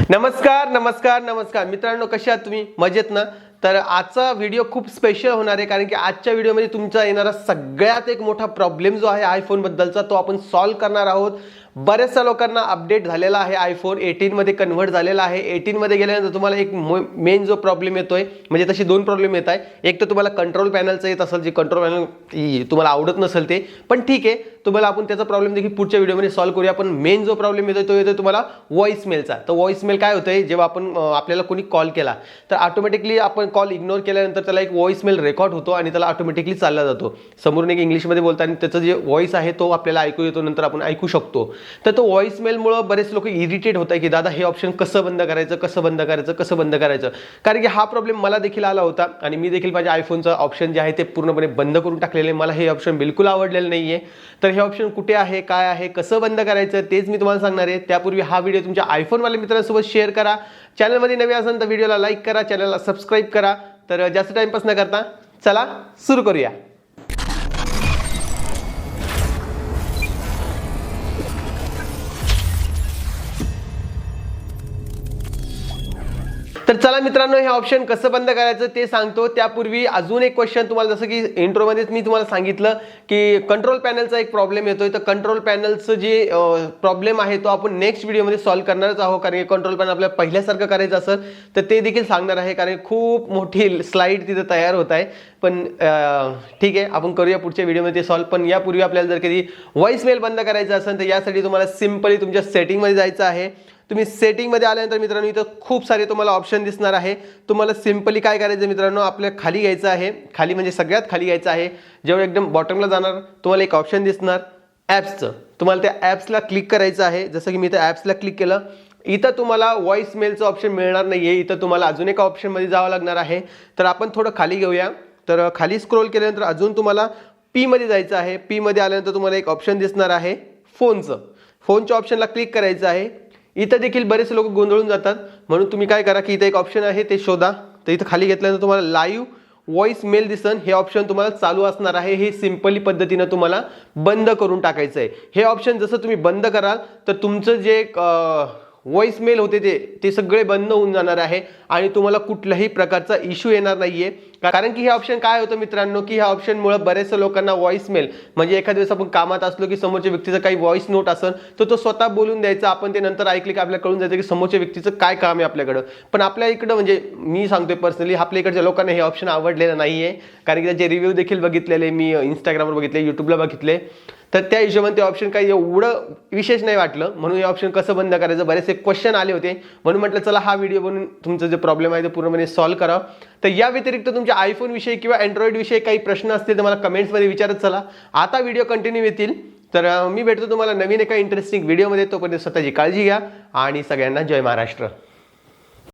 नमस्कार नमस्कार नमस्कार. मित्रांनो कसे आहात तुम्ही? मजेत ना? तर आजचा व्हिडिओ खूप स्पेशल होणार आहे कारण की आजच्या व्हिडिओमध्ये तुमचा येणारा सगळ्यात एक मोठा प्रॉब्लेम जो आहे आयफोनबद्दलचा तो आपण सॉल्व्ह करणार आहोत. बऱ्याचशा लोकांना अपडेट झालेला आहे आयफोन एटीनमध्ये कन्व्हर्ट झालेला आहे. एटीनमध्ये गेल्यानंतर तुम्हाला एक मेन जो प्रॉब्लेम येतो आहे म्हणजे तशी दोन प्रॉब्लेम येत आहे एक तर तुम्हाला कंट्रोल पॅनलचं येत असेल जे कंट्रोल पॅनल तुम्हाला आवडत नसेल ते. पण ठीक आहे तुम्हाला आपण त्याचा प्रॉब्लेम देखील पुढच्या व्हिडिओमध्ये सॉल्व्ह करूया. पण मेन जो प्रॉब्लेम येतो तो येतोय तुम्हाला व्हॉइसमेलचा तर व्हॉइसमेल काय आहे जेव्हा आपण आपल्याला कोणी कॉल केला तर ऑटोमॅटिकली आपण कॉल इग्नोर केल्यानंतर त्याला एक व्हॉइसमेल रेकॉर्ड होतो आणि त्याला ऑटोमॅटिकली चालला जातो. समोरून एक इंग्लिशमध्ये बोलता आणि त्याचं जे व्हॉइस आहे तो आपल्याला ऐकू येतो नंतर आपण ऐकू शकतो. तर तो व्हॉइसमेलमुळं बरेच लोक इरिटेट होत आहे की दादा हे ऑप्शन कसं बंद करायचं कसं बंद करायचं कसं बंद करायचं? कारण की हा प्रॉब्लेम मला देखील आला होता आणि मी देखील माझ्या आयफोनचं ऑप्शन जे आहे ते पूर्णपणे बंद करून टाकलेलं. आहे मला हे ऑप्शन बिलकुल आवडलेलं नाही आहे तर हे ऑप्शन कुठे आहे काय आहे कसं बंद करायचं तेच मी तुम्हाला सांगणार आहे. त्यापूर्वी हा व्हिडिओ तुमच्या आयफोनवाल्या मित्रांसोबत शेअर करा. चॅनलमध्ये नवे असेल तर व्हिडिओला लाईक करा चॅनलला सबस्क्राईब करा. तर जास्त टाइमपास न करता चला सुरू करूया. तर चला मित्रांनो हे ऑप्शन कसं बंद करायचं ते सांगतो. त्यापूर्वी अजून एक क्वेश्चन तुम्हाला जसं की इंट्रोमध्येच मी तुम्हाला सांगितलं की कंट्रोल पॅनलचा एक प्रॉब्लेम येतोय. तर कंट्रोल पॅनलचं जे प्रॉब्लेम आहे तो आपण नेक्स्ट व्हिडिओमध्ये सॉल्व्ह करणारच आहोत. कारण की कंट्रोल पॅनल आपल्याला पहिल्यासारखं करायचं असेल तर ते देखील सांगणार आहे. कारण खूप मोठी स्लाईड तिथं तयार होत आहे. पण ठीक आहे आपण करूया पुढच्या व्हिडिओमध्ये सॉल्व्ह पण यापूर्वी आपल्याला जर कधी व्हॉइस मेल बंद करायचं असेल तर यासाठी तुम्हाला सिम्पली तुमच्या सेटिंगमध्ये जायचं आहे. तुम्ही सेटिंगमध्ये आल्यानंतर मित्रांनो इथं खूप सारे तुम्हाला ऑप्शन दिसणार आहे. तुम्हाला सिम्पली काय करायचं मित्रांनो आपल्या खाली घ्यायचं आहे. खाली म्हणजे सगळ्यात खाली घ्यायचं आहे. जेव्हा एकदम बॉटमला जाणार तुम्हाला एक ऑप्शन दिसणार ॲप्सचं तुम्हाला त्या ॲप्सला क्लिक करायचं आहे. जसं की मी त्या ॲप्सला क्लिक केलं इथं तुम्हाला व्हॉइस मेलचं ऑप्शन मिळणार नाही आहे इथं तुम्हाला अजून एका ऑप्शनमध्ये जावं लागणार आहे. तर आपण थोडं खाली घेऊया. तर खाली स्क्रोल केल्यानंतर अजून तुम्हाला पीमध्ये जायचं आहे. पीमध्ये आल्यानंतर तुम्हाला एक ऑप्शन दिसणार आहे फोनचं फोनच्या ऑप्शनला क्लिक करायचं आहे. इथं देखील बरेच लोक गोंधळून जातात. म्हणून तुम्ही काय करा की इथं एक ऑप्शन आहे ते शोधा. तर इथं खाली घेतल्यानंतर तुम्हाला लाईव्ह व्हॉइस मेल दिसन. हे ऑप्शन तुम्हाला चालू असणार आहे. हे सिम्पली पद्धतीनं तुम्हाला बंद करून टाकायचं आहे हे ऑप्शन जसं तुम्ही बंद कराल तर तुमचं जे व्हॉइस मेल होते ते ते सगळे बंद होऊन जाणार आहे. आणि तुम्हाला कुठल्याही प्रकारचा इश्यू येणार नाही आहे कारण की हे ऑप्शन काय होतं मित्रांनो की ह्या ऑप्शनमुळे बरेचशा लोकांना व्हॉइस मेल म्हणजे एखाद्या दिवस आपण कामात असलो की समोरच्या व्यक्तीचं काही व्हॉइस नोट असेल तर तो स्वतः बोलून द्यायचा. आपण ते नंतर ऐकले की आपल्याला कळून जायचं की समोरच्या व्यक्तीचं काय काम आहे आपल्याकडं. पण आपल्या इकडं म्हणजे मी सांगतोय पर्सनली आपल्या इकडच्या लोकांना हे ऑप्शन आवडलेलं नाही आहे कारण की त्याचे रिव्ह्यू देखील बघितलेले मी इंस्टाग्रामवर बघितले यूट्यूबला बघितले. तर त्या हिशोबाने ते ऑप्शन काही एवढं विशेष नाही वाटलं. म्हणून हे ऑप्शन कसं बंद करायचं? बरेचसे क्वेश्चन आले होते. म्हणून म्हटलं चला हा व्हिडिओ बनवून तुमचं जे प्रॉब्लेम आहे ते पूर्णपणे सॉल्व्ह करा तर या व्यतिरिक्त तुमच्या म्हणजे तुमच्या आयफोनविषयी किंवा अँड्रॉइडविषयी काही प्रश्न असतील तर मला कमेंट्समध्ये विचारत चला. आता व्हिडिओ कंटिन्यू येतील. तर मी भेटतो तुम्हाला नवीन एका इंटरेस्टिंग व्हिडिओमध्ये तोपर्यंत स्वतःची काळजी घ्या. आणि सगळ्यांना जय महाराष्ट्र.